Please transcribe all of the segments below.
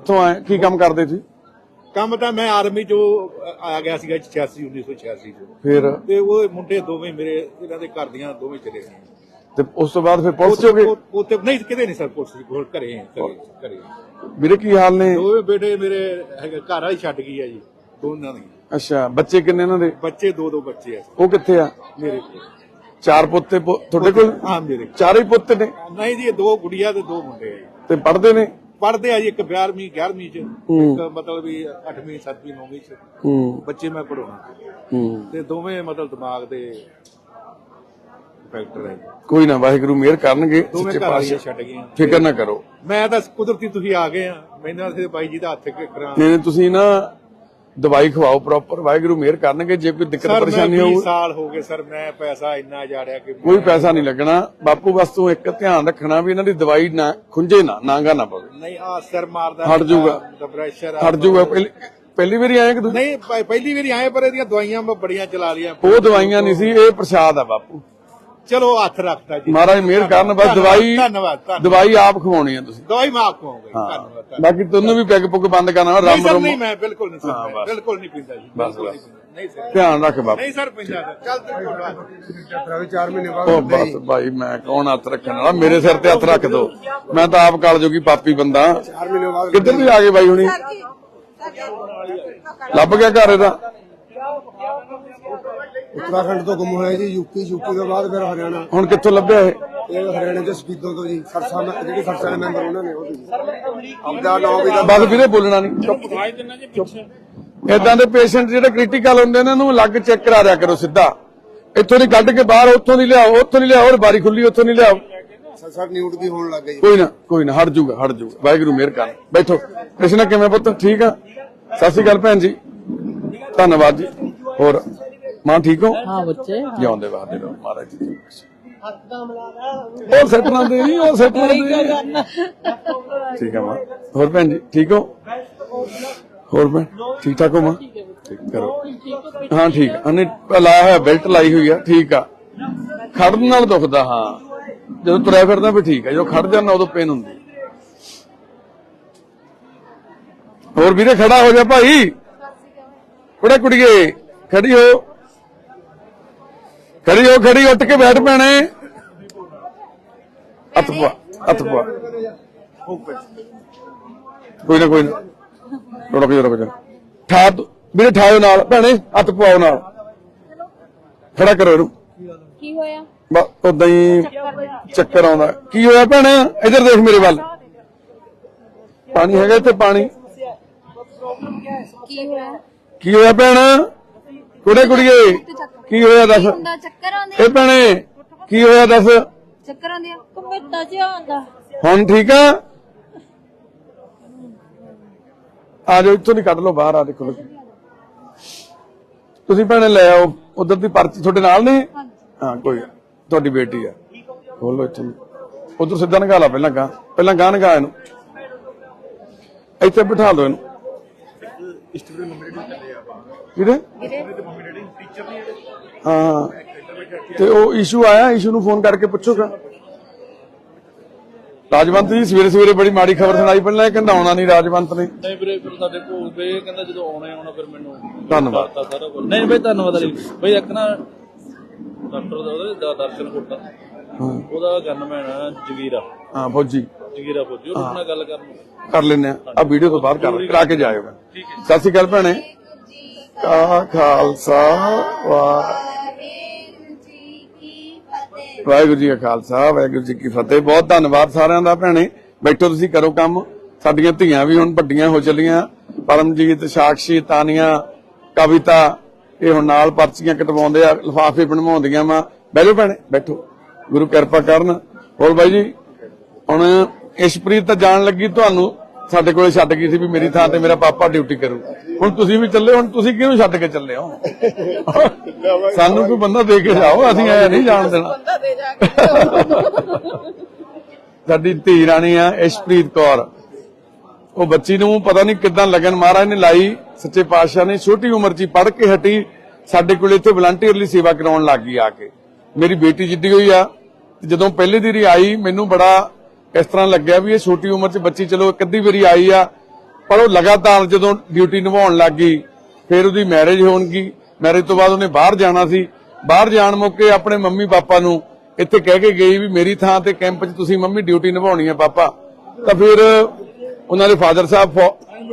ਕਿੱਥੋਂ ਆਏ ਕੀ ਕੰਮ ਕਰਦੇ ਸੀ? ਕੰਮ ਤਾਂ ਮੈਂ ਆਰਮੀ ਚੋਂ ਆ ਗਿਆ ਸੀਗਾ 86 1986 ਚ। ਫਿਰ? ਤੇ ਉਹ ਮੁੰਡੇ ਦੋਵੇਂ ਮੇਰੇ ਇਹਨਾਂ ਦੇ ਘਰ ਦੀਆਂ ਦੋਵੇਂ ਚਲੇ ਗਏ। ਤੇ ਉਸ ਤੋਂ ਬਾਅਦ ਫਿਰ ਪੁਲਿਸ ਚੋਂ ਗਏ ਉਹ- ਉਹ ਤੇ ਨਹੀਂ ਕਿਤੇ ਨਹੀਂ ਸਰ ਪੁਲਿਸ ਕੋਲ ਘਰੇ ਘਰੇ ਘਰੇ। ਵੀਰੇ ਕੀ ਹਾਲ ਨੇ? ਦੋਵੇਂ ਬੇਟੇ ਮੇਰੇ ਹੈਗੇ ਘਰ ਵਾਲੀ ਛੱਡ ਗਈ ਆ ਜੀ ਦੋਨਾਂ ਦੀ। ਅੱਛਾ ਬੱਚੇ ਕਿੰਨੇ ਇਹਨਾਂ ਦੇ? ਬੱਚੇ ਦੋ ਦੋ ਬੱਚੇ ਆ। ਉਹ ਕਿੱਥੇ ਆ? ਮੇਰੇ ਕੋਲ। ਚਾਰ ਪੁੱਤੇ ਤੁਹਾਡੇ ਕੋਲ? ਹਾਂ ਮੇਰੇ। ਚਾਰੇ ਪੁੱਤ ਨੇ? ਨਹੀਂ ਜੀ ਦੋ ਗੁੜੀਆਂ ਤੇ ਦੋ ਮੁੰਡੇ ਆ ਤੇ ਪੜ੍ਹਦੇ ਨੇ? ਪੜਦੇ ਆ ਜੀ ਇੱਕ 12ਵੀਂ 11ਵੀਂ ਚ। ਇੱਕ ਮਤਲਬ ਵੀ 8ਵੀਂ 7ਵੀਂ 9ਵੀਂ ਚ ਬੱਚੇ ਮੈਂ ਪੜਾਉਣਾ ਤੇ ਦੋਵੇਂ ਮਤਲਬ ਦਿਮਾਗ ਦੇ ਫੈਕਟਰ ਹੈ। ਕੋਈ ਨਾ ਵਾਹਿਗੁਰੂ ਮਿਹਰ ਕਰਨਗੇ ਸੱਚੇ ਪਾਤਸ਼ਾਹ। ਛੱਡ ਗਈਆਂ। ਫਿਕਰ ਨਾ ਕਰੋ। ਮੈਂ ਤਾਂ ਕੁਦਰਤੀ ਤੁਸੀਂ ਆ ਗਏ ਆ। ਮੈਨੂੰ ਤੇ ਬਾਈ ਜੀ ਦਾ ਹੱਥ ਕਰਾਂ। ਨਹੀਂ ਨਹੀਂ, ਤੁਸੀਂ ਨਾ ਦਵਾਈ ਖਵਾਓ ਪ੍ਰੋਪਰ ਵਾਹਿਗੁਰੂ ਮਿਹਰ ਕਰਨਗੇ ਜੇ ਕੋਈ ਦਿੱਕਤ ਪਰੇਸ਼ਾਨੀ 20 ਹੋਊ ਸਾਲ ਹੋ ਗਏ ਸਰ ਮੈਂ ਪੈਸਾ ਇੰਨਾ ਜਾੜਿਆ ਕਿ ਕੋਈ ਪੈਸਾ ਨਹੀਂ ਲੱਗਣਾ। ਬਾਪੂ ਬਸ ਤੂੰ ਇੱਕ ਧਿਆਨ ਰੱਖਣਾ ਵੀ ਇਹਨਾਂ ਦੀ ਦਵਾਈ ਨਾ ਖੁੰਝੇ ਨਾ ਨਾਂਗਾ ਨਾ ਪਵੇ। ਨਹੀਂ ਆ ਸਿਰ ਮਾਰਦਾ ਹਟ ਜਾਊਗਾ। ਪ੍ਰੈਸ਼ਰ ਹਟ ਜਾਊਗਾ। ਪਹਿਲੀ ਵਾਰੀ ਆਏ ਕਿ ਨਹੀਂ ਪਹਿਲੀ ਵਾਰੀ ਆਏ ਪਰ ਇਹਦੀਆਂ ਦਵਾਈਆਂ ਮੈਂ ਬੜੀਆਂ ਚਲਾ ਲੀਆਂ ਉਹ ਦਵਾਈਆਂ ਨਹੀਂ ਸੀ ਇਹ ਪ੍ਰਸ਼ਾਦ ਆ ਬਾਪੂ। ਚਲੋ ਹੱਥ ਰੱਖਤਾ ਜੀ। ਮਹਾਰਾਜ ਮਿਹਰ ਕਰਨ ਬਸ ਦਵਾਈ ਧੰਨਵਾਦ ਧੰਨਵਾਦ। ਦਵਾਈ ਆਪ ਖਵਾਉਣੀ ਆ ਤੁਸੀਂ। ਦਵਾਈ ਮੈਂ ਆਪ ਖਵਾਉਂਗਾ ਧੰਨਵਾਦ ਧੰਨਵਾਦ। ਬਾਕੀ ਤੁਹਾਨੂੰ ਵੀ ਪੈਗ ਪੁੱਗ ਬੰਦ ਕਰਨਾ ਰੰਮ ਰੰਮ ਨਹੀਂ ਮੈਂ ਬਿਲਕੁਲ ਨਹੀਂ ਸਰ। ਬਿਲਕੁਲ ਨਹੀਂ ਪੀਂਦਾ ਜੀ ਬਸ, ਬਸ। ਧਿਆਨ ਰੱਖ ਬਾਪੂ। ਨਹੀਂ ਸਰ ਪੀਂਦਾ ਚੱਲ ਤੂੰ ਰਵੀ 4 ਮਹੀਨੇ ਬਾਅਦ ਉਹ ਬਸ ਭਾਈ ਮੈਂ ਕੌਣ ਹੱਥ ਰੱਖਣ ਵਾਲਾ? ਮੇਰੇ ਸਿਰ ਤੇ ਹੱਥ ਰੱਖ ਦੋ। ਮੈਂ ਤਾਂ ਆਪ ਕਾਲ ਜੋਗੀ ਪਾਪੀ ਬੰਦਾ। 4 ਮਹੀਨੇ ਬਾਅਦ ਕਿੱਧਰ ਦੀ ਆ ਗਏ ਬਾਈ ਹੁਣੀ? ਲੱਭ ਗਿਆ ਘਰ ਇਹਦਾ? ਉੱਤਰਾਖੰਡ ਤੋਂ ਗੁੰਮ ਹੋਇਆ ਜੀ ਯੂਪੀ ਯੂਪੀ ਤੋਂ ਬਾਅਦ ਫਿਰ ਹਰਿਆਣਾ। ਹੁਣ ਕਿੱਥੋਂ ਲੱਭਿਆ ਇਹ? ਇਹ ਹਰਿਆਣੇ ਦੇ ਸਪੀਦੋਂ ਤੋਂ ਜੀ ਸਰਸਾ ਮੈਂ ਜਿਹੜੀ ਸਰਸਾ ਦੇ ਮੈਂਬਰ ਉਹਨਾਂ ਨੇ ਉਹ ਜੀ। ਆਪਦਾ ਨਾਮ ਵੀ ਦਾ ਬਸ ਵੀਰੇ ਬੋਲਣਾ ਨਹੀਂ ਚੁੱਪ ਇਦਾਂ ਦੇ ਪੇਸ਼ੈਂਟ ਜਿਹੜੇ ਕ੍ਰਿਟੀਕਲ ਹੁੰਦੇ ਨੇ ਇਹਨਾਂ ਨੂੰ ਅਲੱਗ ਚੈੱਕ ਕਰਾ ਦਿਆ ਕਰੋ ਸਿੱਧਾ। ਇੱਥੋਂ ਦੀ ਕੱਢ ਕੇ ਬਾਹਰ ਉੱਥੋਂ ਦੀ ਲਿਆਓ ਉੱਥੋਂ ਦੀ ਲਿਆਓ ਔਰ ਬਾਰੀ ਖੁੱਲੀ ਉੱਥੋਂ ਨਹੀਂ ਲਿਆਓ। ਸਰਸਾ ਨਿਊਟ ਵੀ ਹੋਣ ਲੱਗ ਗਈ ਕੋਈ ਨਾ ਕੋਈ ਨਾ ਹਟ ਜਾਊਗਾ ਹਟ ਜਾਊਗਾ। ਵਾਹਿਗੁਰੂ ਮਿਹਰ ਕਰ। ਬੈਠੋ। ਕ੍ਰਿਸ਼ਨਾ ਕਿਵੇਂ ਪੁੱਤ? ਠੀਕ ਆ? ਸਤਿ ਸ਼੍ਰੀ ਅਕਾਲ ਭੈਣ ਜੀ। ਧੰਨਵਾਦ ਜੀ। ਹੋਰ? ਮਾਂ ਠੀਕ ਹੋ? ਹਾਂ ਬੱਚੇ। ਜਿਉਂਦੇ ਵਾਦੇ ਰਹੋ ਮਹਾਰਾਜ ਜੀ ਦੀ ਬਖਸ਼ ਹੋਰ ਸੱਟਣਾ ਦੇ ਨਹੀਂ ਹੋਰ ਸੱਟਣਾ ਦੇ ਠੀਕ ਆ ਮਾਂ। ਹੋਰ ਭੈਣ ਜੀ ਠੀਕ ਹੋ? ਹੋਰ ਭੈਣ ਠੀਕ ਠਾਕ ਹੋ ਮਾਂ? ਠੀਕ ਕਰੋ। ਹਾਂ ਠੀਕ। ਆ ਉਹਨੇ ਲਾਇਆ ਹੋਇਆ ਬੈਲਟ ਲਾਈ ਹੋਈ ਆ ਠੀਕ ਆ। ਖੜਨ ਨਾਲ ਦੁਖਦਾ ਹਾਂ। ਜਦੋਂ ਤੁਰਿਆ ਫਿਰਦਾ ਵੀ ਠੀਕ ਆ ਜਦੋਂ ਖੜ ਜਾਂਦਾ ਉਦੋਂ ਪੇਨ ਹੁੰਦੀ। ਹੋਰ ਵੀਰੇ ਖੜਾ ਹੋ ਜਾ ਭਾਈ। ਕੁੜੇ ਕੁੜੀਏ ਖੜੀ ਹੋ। ਖੜੀ ਹੋ ਖੜੀ ਉੱਠ ਕੇ ਬੈਠ ਪੈਣੇ ਹੱਥ ਪਾ ਹੱਥ ਪਾ ਕੋਈ ਨਾ ਕੋਈ ਨਾ। ਰੁਕ ਜਾ ਰੁਕ ਜਾ। ਠਾ ਵੀਰੇ ਠਾਇਓ ਨਾਲ। ਭੈਣੇ ਹੱਥ ਪਵਾਓ ਨਾਲ। ਖੜਾ ਕਰੋ ਇਹਨੂੰ। ਕੀ ਹੋਇਆ? ਬਸ ਉਦਾਂ ਹੀ ਚੱਕਰ ਆਉਂਦਾ। ਕੀ ਹੋਇਆ ਭੈਣ? ਇੱਧਰ ਦੇਖ ਮੇਰੇ ਵੱਲ। ਪਾਣੀ ਹੈਗਾ ਇੱਥੇ ਪਾਣੀ। ਕੀ ਹੋਇਆ? ਕੀ ਹੋਇਆ ਭੈਣ? ਕੁੜੇ ਕੁੜੀਏ। ਕੀ ਹੋਇਆ ਦੱਸ? ਹੁੰਦਾ? ਚੱਕਰ ਆਉਂਦੇ ਇਹ ਭੈਣੇ ਕੀ ਹੋਇਆ ਦੱਸ? ਚੱਕਰ ਆਉਂਦੇ ਆ। ਕਮੇਟਾ ਜਿਹਾ ਆਉਂਦਾ ਹੁਣ ਠੀਕ ਆ? ਆ ਜਾਓ ਇੱਥੋਂ ਦੀ ਕੱਢ ਲਓ ਬਾਹਰ ਆ ਦੇਖੋ। ਤੁਸੀਂ ਭੈਣੇ ਲੈ ਆਓ ਉਧਰ ਦੀ ਪਰਚੀ ਤੁਹਾਡੇ ਨਾਲ ਨੇ? ਹਾਂ ਕੋਈ ਗੱਲ। ਤੁਹਾਡੀ ਬੇਟੀ ਆ। ਖੋਲੋ ਇੱਥੋਂ ਉਧਰ ਸਿੱਧਾ ਨਗਾ ਲਾ ਪਹਿਲਾਂ ਗਾਂ। ਪਹਿਲਾਂ ਗਾਂ ਨਗਾ ਇਹਨੂੰ। ਇੱਥੇ ਬਿਠਾ ਲਓ ਇਹਨੂੰ। ਹਾਂ। ਤੇ ਉਹ ਇਸ਼ੂ ਆਇਆ ਇਸ਼ੂ ਨੂੰ ਫੋਨ ਕਰਕੇ ਪੁੱਛੋਗਾ ਰਾਜਵੰਤ ਜੀ ਸਵੇਰੇ ਸਵੇਰੇ ਬੜੀ ਮਾੜੀ ਖਬਰ ਸੁਣਾਈ ਪਹਿਲਾਂ ਇਹ ਕਹਿੰਦਾ ਆਉਣਾ ਨਹੀਂ ਰਾਜਵੰਤ ਨੇ। ਨਹੀਂ ਵੀਰੇ ਫਿਰ ਸਾਡੇ ਪਏ ਇਹ ਕਹਿੰਦਾ ਜਦੋਂ ਆਉਣਾ ਆਉਣਾ ਫਿਰ ਮੈਨੂੰ ਧੰਨਵਾਦ। ਸਾਰਾ ਕੁਝ ਨਹੀਂ ਬਈ ਧੰਨਵਾਦ ਅਲੀ ਬਈ ਇੱਕ ਨਾ ਡਾਕਟਰ ਦਾ ਉਹਦੇ ਦਰਸ਼ਨ ਕੋਟਾ ਉਹਦਾ ਗਨਮੈਨ ਆ ਜਗੀਰਾ। ਹਾਂ ਫੌਜੀ। ਜਗੀਰਾ ਫੌਜੀ ਉਹਦੇ ਨਾਲ ਗੱਲ ਕਰਨ। ਕਰ ਲੈਨੇ ਆ ਵੀਡੀਓ ਤੋਂ ਬਾਅਦ ਕਰ ਕਰਾ ਕੇ ਜਾਇਓ। ਸਤਿ ਸ਼੍ਰੀ ਅਕਾਲ ਭੈਣੇ। ਕਾ ਖਾਲਸਾ ਵਾਹਿਗੁਰੂ ਵਾਹਿਗੁਰੂ ਜੀ ਕਾ ਖਾਲਸਾ, ਵਾਹਿਗੁਰੂ ਜੀ ਕੀ ਫਤਿਹ। ਬਹੁਤ ਧੰਨਵਾਦ ਸਾਰਿਆਂ ਦਾ ਭੈਣੇ। ਬੈਠੋ ਤੁਸੀਂ, ਕਰੋ ਕੰਮ। ਸਾਡੀਆਂ ਧੀਆਂ ਵੀ ਹੁਣ ਵੱਡੀਆਂ ਹੋ ਚੱਲੀਆਂ। ਪਰਮਜੀਤ, ਸਾਕਸ਼ੀ, ਤਾਨੀਆਂ, ਕਵਿਤਾ, ਇਹ ਹੁਣ ਨਾਲ ਪਰਚੀਆਂ ਕਟਵਾਉਂਦੇ ਆ, ਲਿਫਾਫੇ ਬਣਵਾਉਂਦੀਆਂ ਵਾ। ਬੈਠੋ ਭੈਣੇ, ਬੈਠੋ। ਗੁਰੂ ਕਿਰਪਾ ਕਰਨ। ਹੋਰ ਬਾਈ ਜੀ, ਹੁਣ ਇਸ਼ਪ੍ਰੀਤ ਤਾਂ ਜਾਣ ਲੱਗੀ ਤੁਹਾਨੂੰ। ਸਾਡੇ ਕੋਲੇ ਛੱਡ ਗਈ ਸੀ ਵੀ ਮੇਰੀ ਥਾਂ ਤੇ ਮੇਰਾ ਪਾਪਾ ਡਿਊਟੀ ਕਰੂ। ਹੁਣ ਤੁਸੀਂ ਵੀ ਚੱਲੇ ਹੁਣ ਤੁਸੀਂ ਕਿਹਨੂੰ ਛੱਡ ਕੇ ਚੱਲੇ ਹੋ? ਸਾਨੂੰ ਕੋਈ ਬੰਦਾ ਦੇ ਕੇ ਜਾਓ ਅਸੀਂ ਐ ਨਹੀਂ ਜਾਣ ਦੇਣਾ। ਸਾਡੀ ਧੀ ਰਾਣੀ ਆ ਇਸ਼ਪ੍ਰੀਤ ਕੌਰ। ਉਹ ਬੱਚੀ ਨੂੰ ਪਤਾ ਨਹੀਂ ਕਿਦਾਂ ਲੱਗਨ ਮਹਾਰਾਜ ਨੇ ਲਾਈ ਸੱਚੇ ਪਾਤਸ਼ਾਹ ਨੇ ਛੋਟੀ ਉਮਰ 'ਚ ਪੜ ਕੇ ਹਟੀ ਸਾਡੇ ਕੋਲ ਇੱਥੇ ਵਲੰਟੀਅਰਲੀ ਸੇਵਾ ਕਰਾਉਣ ਲੱਗ ਗਈ ਆ ਕੇ। ਮੇਰੀ ਬੇਟੀ ਜਿੱਡੀ ਹੋਈ ਆ ਤੇ ਜਦੋਂ ਪਹਿਲੀ ਦਿਨ ਆਈ ਮੈਨੂੰ ਬੜਾ ਇਸ ਤਰ੍ਹਾਂ ਲੱਗਿਆ ਵੀ ਇਹ ਛੋਟੀ ਉਮਰ 'ਚ ਬੱਚੀ ਚਲੋ ਇੱਕ ਅੱਧੀ ਵਾਰੀ ਆਈ ਆ, ਪਰ ਉਹ ਲਗਾਤਾਰ ਜਦੋਂ ਡਿਊਟੀ ਨਿਭਾਉਣ ਲੱਗ ਗਈ, ਫਿਰ ਉਹਦੀ ਮੈਰਿਜ ਹੋਣਗੀ। ਮੈਰਿਜ ਤੋਂ ਬਾਅਦ ਉਹਨੇ ਬਾਹਰ ਜਾਣਾ ਸੀ। ਬਾਹਰ ਜਾਣ ਮੌਕੇ ਆਪਣੇ ਮੰਮੀ ਪਾਪਾ ਨੂੰ ਇੱਥੇ ਕਹਿ ਕੇ ਗਈ ਵੀ ਮੇਰੀ ਥਾਂ ਤੇ ਕੈਂਪ 'ਚ ਤੁਸੀਂ ਮੰਮੀ ਡਿਊਟੀ ਨਿਭਾਉਣੀ ਹੈ ਪਾਪਾ। ਤਾਂ ਫਿਰ ਉਹਨਾਂ ਦੇ ਫਾਦਰ ਸਾਹਿਬ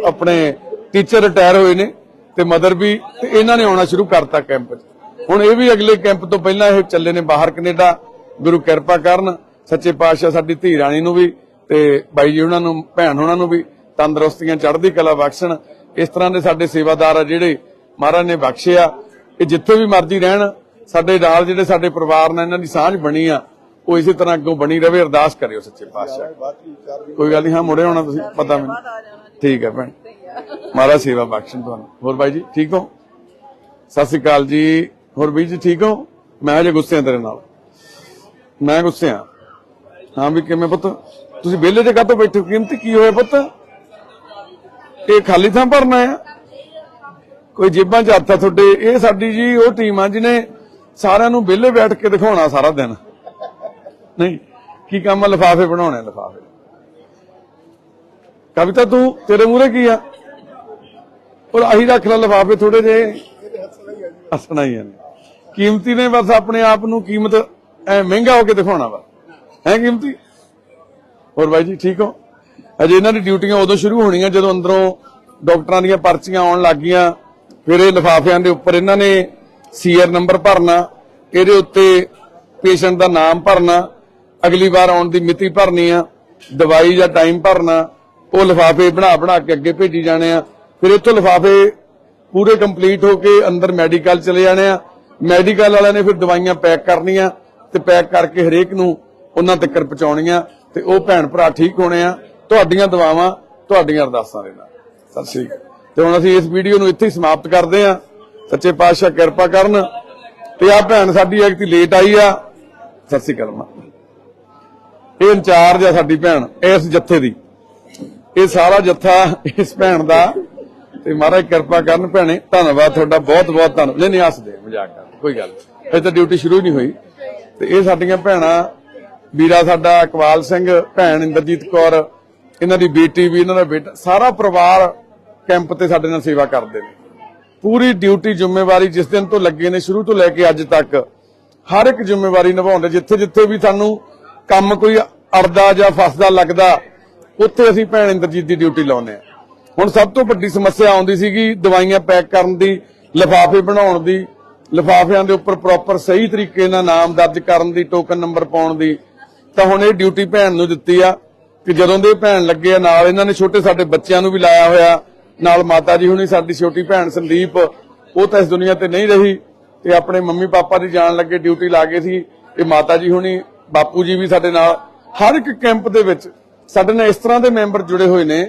ਆਪਣੇ ਟੀਚਰ ਰਿਟਾਇਰ ਹੋਏ ਨੇ ਤੇ ਮਦਰ ਵੀ ਤੇ ਇਹਨਾਂ ਨੇ ਆਉਣਾ ਸ਼ੁਰੂ ਕਰਤਾ ਕੈਂਪ 'ਚ। ਹੁਣ ਇਹ ਵੀ ਅਗਲੇ ਕੈਂਪ ਤੋਂ ਪਹਿਲਾਂ ਇਹ ਚੱਲੇ ਨੇ ਬਾਹਰ ਕੈਨੇਡਾ। ਗੁਰੂ ਕਿਰਪਾ ਕਰਨ ਸੱਚੇ ਪਾਤਸ਼ਾਹ ਸਾਡੀ ਧੀ ਰਾਣੀ ਨੂੰ ਵੀ ਤੇ ਬਾਈ ਜੀ ਉਹਨਾਂ ਨੂੰ, ਭੈਣ ਉਹਨਾਂ ਨੂੰ ਵੀ ਤੰਦਰੁਸਤੀਆਂ ਚੜ੍ਹਦੀ ਕਲਾ ਬਖਸ਼ਣ। ਇਸ ਤਰ੍ਹਾਂ ਦੇ ਸਾਡੇ ਸੇਵਾਦਾਰ ਆ ਜਿਹੜੇ ਮਹਾਰਾਜ ਨੇ ਬਖਸ਼ਿਆ ਇਹ ਜਿੱਥੇ ਵੀ ਮਰਜ਼ੀ ਰਹਿਣ, ਸਾਡੇ ਨਾਲ ਜਿਹੜੇ ਸਾਡੇ ਪਰਿਵਾਰ ਨਾਲ ਇਹਨਾਂ ਦੀ ਸਾਂਝ ਬਣੀ ਆ, ਉਹ ਇਸੇ ਤਰ੍ਹਾਂ ਅੱਗੋਂ ਬਣੀ ਰਵੇ ਅਰਦਾਸ ਕਰਿਓ ਸੱਚੇ ਪਾਤਸ਼ਾਹ। ਕੋਈ ਗੱਲ ਨਹੀਂ, ਹਾਂ, ਮੁੜੇ ਹੋਣਾ ਤੁਸੀਂ, ਪਤਾ ਮੈਨੂੰ। ਠੀਕ ਹੈ ਭੈਣ। ਮਹਾਰਾਜ ਸੇਵਾ ਬਖਸ਼ਣ ਤੁਹਾਨੂੰ। ਹੋਰ ਬਾਈ ਜੀ, ਠੀਕ ਹੋ? ਸਤਿ ਸ੍ਰੀ ਅਕਾਲ ਜੀ। ਹੋਰ ਵੀਰ ਜੀ ਠੀਕ ਹੋ? ਮੈਂ ਹਜੇ ਗੁੱਸੇ ਆ ਤੇਰੇ ਨਾਲ। ਮੈਂ ਗੁੱਸੇ ਆ। ਹਾਂ ਵੀ ਕਿਵੇਂ ਪੁੱਤ? ਤੁਸੀਂ ਵਿਹਲੇ ਤੇ ਕਾਹਤੋਂ ਬੈਠੇ ਹੋ? ਕੀਮਤੀ ਕੀ ਹੋਇਆ ਪੁੱਤ? ਇਹ ਖਾਲੀ ਥਾਂ ਭਰਨਾ ਆ? ਕੋਈ ਜੇਬਾਂ 'ਚ ਹੱਥ ਆ ਤੁਹਾਡੇ? ਇਹ ਸਾਡੀ ਜੀ, ਉਹ ਟੀਮ ਆ ਜਿਹਨੇ ਸਾਰਿਆਂ ਨੂੰ ਵਿਹਲੇ ਬੈਠ ਕੇ ਦਿਖਾਉਣਾ ਸਾਰਾ ਦਿਨ। ਨਹੀਂ, ਕੀ ਕੰਮ ਆ? ਲਿਫਾਫੇ ਬਣਾਉਣੇ ਲਿਫਾਫੇ। ਕਵਿਤਾ, ਤੂੰ ਤੇਰੇ ਮੂਹਰੇ ਕੀ ਆ? ਔਰ ਆਹੀ ਰੱਖ ਲੈ ਲਿਫਾਫੇ ਥੋੜੇ ਜੇ ਹੱਸਣਾ ਹੀ ਆ। ਕੀਮਤੀ ਨੇ ਬਸ ਆਪਣੇ ਆਪ ਨੂੰ ਕੀਮਤ ਐ ਮਹਿੰਗਾ ਹੋ ਕੇ ਦਿਖਾਉਣਾ ਵਾ। ਹੈ ਕੀਮਤੀ ਹੋਰ ਬਾਈ ਜੀ, ਠੀਕ ਹੋ? ਅਜੇ ਇਹਨਾਂ ਦੀ ਡਿਊਟੀਆਂ ਉਦੋਂ ਸ਼ੁਰੂ ਹੋਣੀਆਂ ਜਦੋਂ ਅੰਦਰੋਂ ਡਾਕਟਰਾਂ ਦੀਆਂ ਪਰਚੀਆਂ ਆਉਣ ਲੱਗੀਆਂ ਫਿਰ ਇਹ ਲਿਫਾਫਿਆਂ ਦੇ ਉੱਪਰ ਇਹਨਾਂ ਨੇ ਸੀਆਰ ਨੰਬਰ ਭਰਨਾ, ਇਹਦੇ ਉੱਤੇ ਪੇਸ਼ੈਂਟ ਦਾ ਨਾਮ ਭਰਨਾ, ਅਗਲੀ ਵਾਰ ਆਉਣ ਦੀ ਮਿਤੀ ਭਰਨੀ ਆ, ਦਵਾਈ ਜਾਂ ਟਾਈਮ ਭਰਨਾ, ਉਹ ਲਿਫਾਫੇ ਬਣਾ ਬਣਾ ਕੇ ਅੱਗੇ ਭੇਜੀ ਜਾਣੇ ਆ। ਫਿਰ ਇੱਥੋਂ ਲਿਫਾਫੇ ਪੂਰੇ ਕੰਪਲੀਟ ਹੋ ਕੇ ਅੰਦਰ ਮੈਡੀਕਲ ਚਲੇ ਜਾਣੇ ਆ। ਮੈਡੀਕਲ ਵਾਲਿਆਂ ਨੇ ਫਿਰ ਦਵਾਈਆਂ ਪੈਕ ਕਰਨੀਆਂ ਤੇ ਪੈਕ ਕਰਕੇ ਹਰੇਕ ਨੂੰ ਉਹਨਾਂ ਤੱਕ ਪਹੁੰਚਾਉਣੀਆਂ ਤੇ ਉਹ ਭੈਣ ਭਰਾ ਠੀਕ ਹੋਣੇ ਆ। ਤੁਹਾਡੀਆਂ ਦੁਆਵਾਂ, ਤੁਹਾਡੀਆਂ ਅਰਦਾਸਾਂ ਦੇ ਨਾਲ। ਸਤਿ ਸ੍ਰੀ ਅਕਾਲ। ਤੇ ਹੁਣ ਅਸੀਂ ਇਸ ਵੀਡੀਓ ਨੂੰ ਇੱਥੇ ਹੀ ਸਮਾਪਤ ਕਰਦੇ ਆ ਸੱਚੇ ਪਾਤਸ਼ਾਹ ਕਿਰਪਾ ਕਰਨ। ਤੇ ਆ ਭੈਣ ਸਾਡੀ ਐਕਟੀ ਲੇਟ ਆਈ ਆ। ਸਤਿ ਸ੍ਰੀ ਅਕਾਲ ਮਾਂ ਇਹ ਇੰਚਾਰਜ ਆ ਸਾਡੀ ਭੈਣ, ਇਸ ਜੱਥੇ ਦੀ। ਇਹ ਸਾਰਾ ਜੱਥਾ ਇਸ ਭੈਣ ਦਾ। ਤੇ ਮਹਾਰਾਜ ਕਿਰਪਾ ਕਰਨ ਭੈਣੇ, ਧੰਨਵਾਦ ਤੁਹਾਡਾ, ਬਹੁਤ ਬਹੁਤ ਧੰਨਵਾਦ। ਨਹੀਂ ਨਹੀਂ, ਹੱਸਦੇ, ਮਜ਼ਾਕ ਕਰ ਕੋਈ ਗੱਲ ਨਹੀਂ। ਅਜੇ ਤਾਂ ਡਿਊਟੀ ਸ਼ੁਰੂ ਹੀ ਨਹੀਂ ਹੋਈ। ਤੇ ਇਹ ਸਾਡੀਆਂ ਭੈਣਾਂ ਵੀਰਾ ਸਾਡਾ ਇਕਬਾਲ ਸਿੰਘ, ਭੈਣ ਇੰਦਰਜੀਤ ਕੌਰ, ਇਹਨਾਂ ਦੀ ਬੇਟੀ ਵੀ, ਇਹਨਾਂ ਦਾ ਬੇਟਾ, ਸਾਰਾ ਪਰਿਵਾਰ ਕੈਂਪ ਤੇ ਸਾਡੇ ਨਾਲ ਸੇਵਾ ਕਰਦੇ ਨੇ। ਪੂਰੀ ਡਿਊਟੀ ਜ਼ਿੰਮੇਵਾਰੀ ਜਿਸ ਦਿਨ ਤੋਂ ਲੱਗੇ ਨੇ, ਸ਼ੁਰੂ ਤੋਂ ਲੈ ਕੇ ਅੱਜ ਤੱਕ, ਹਰ ਇੱਕ ਜ਼ਿੰਮੇਵਾਰੀ ਨਿਭਾਉਂਦੇ। ਜਿੱਥੇ ਜਿੱਥੇ ਵੀ ਸਾਨੂੰ ਕੰਮ ਕੋਈ ਅੜਦਾ ਜਾਂ ਫਸਦਾ ਲੱਗਦਾ, ਉੱਥੇ ਅਸੀਂ ਭੈਣ ਇੰਦਰਜੀਤ ਦੀ ਡਿਊਟੀ ਲਾਉਂਦੇ ਆ ਹੁਣ ਸਭ ਤੋਂ ਵੱਡੀ ਸਮੱਸਿਆ ਆਉਂਦੀ ਸੀਗੀ ਦਵਾਈਆਂ ਪੈਕ ਕਰਨ ਦੀ, ਲਿਫਾਫੇ ਬਣਾਉਣ ਦੀ, ਲਿਫਾਫਿਆਂ ਦੇ ਉੱਪਰ ਪ੍ਰੋਪਰ ਸਹੀ ਤਰੀਕੇ ਨਾਲ ਨਾਮ ਦਰਜ ਕਰਨ ਦੀ ਟੋਕਨ ਨੰਬਰ ਪਾਉਣ ਦੀ ਤਾਂ ਹੁਣ ਇਹ ਡਿਊਟੀ ਭੈਣ ਨੂੰ ਦਿੱਤੀ ਆ ਕਿ ਜਦੋਂ ਦੇ ਭੈਣ ਲੱਗੇ ਆ, ਨਾਲ ਇਹਨਾਂ ਨੇ ਛੋਟੇ ਸਾਡੇ ਬੱਚਿਆਂ ਨੂੰ ਵੀ ਲਾਇਆ ਹੋਇਆ, ਨਾਲ ਮਾਤਾ ਜੀ ਹੁਣੀ ਸਾਡੀ ਛੋਟੀ ਭੈਣ ਸੰਦੀਪ, ਉਹ ਤਾਂ ਇਸ ਦੁਨੀਆ ਤੇ ਨਹੀਂ ਰਹੀ, ਤੇ ਆਪਣੇ ਮੰਮੀ ਪਾਪਾ ਦੀ ਜਾਣ ਲੱਗੇ ਡਿਊਟੀ ਲਾ ਗਏ ਸੀ, ਤੇ ਮਾਤਾ ਜੀ ਹੁਣੀ, ਬਾਪੂ ਜੀ ਵੀ ਸਾਡੇ ਨਾਲ, ਹਰ ਇੱਕ ਕੈਂਪ ਦੇ ਵਿੱਚ ਸਾਡੇ ਨਾਲ ਇਸ ਤਰ੍ਹਾਂ ਦੇ ਮੈਂਬਰ ਜੁੜੇ ਹੋਏ ਨੇ,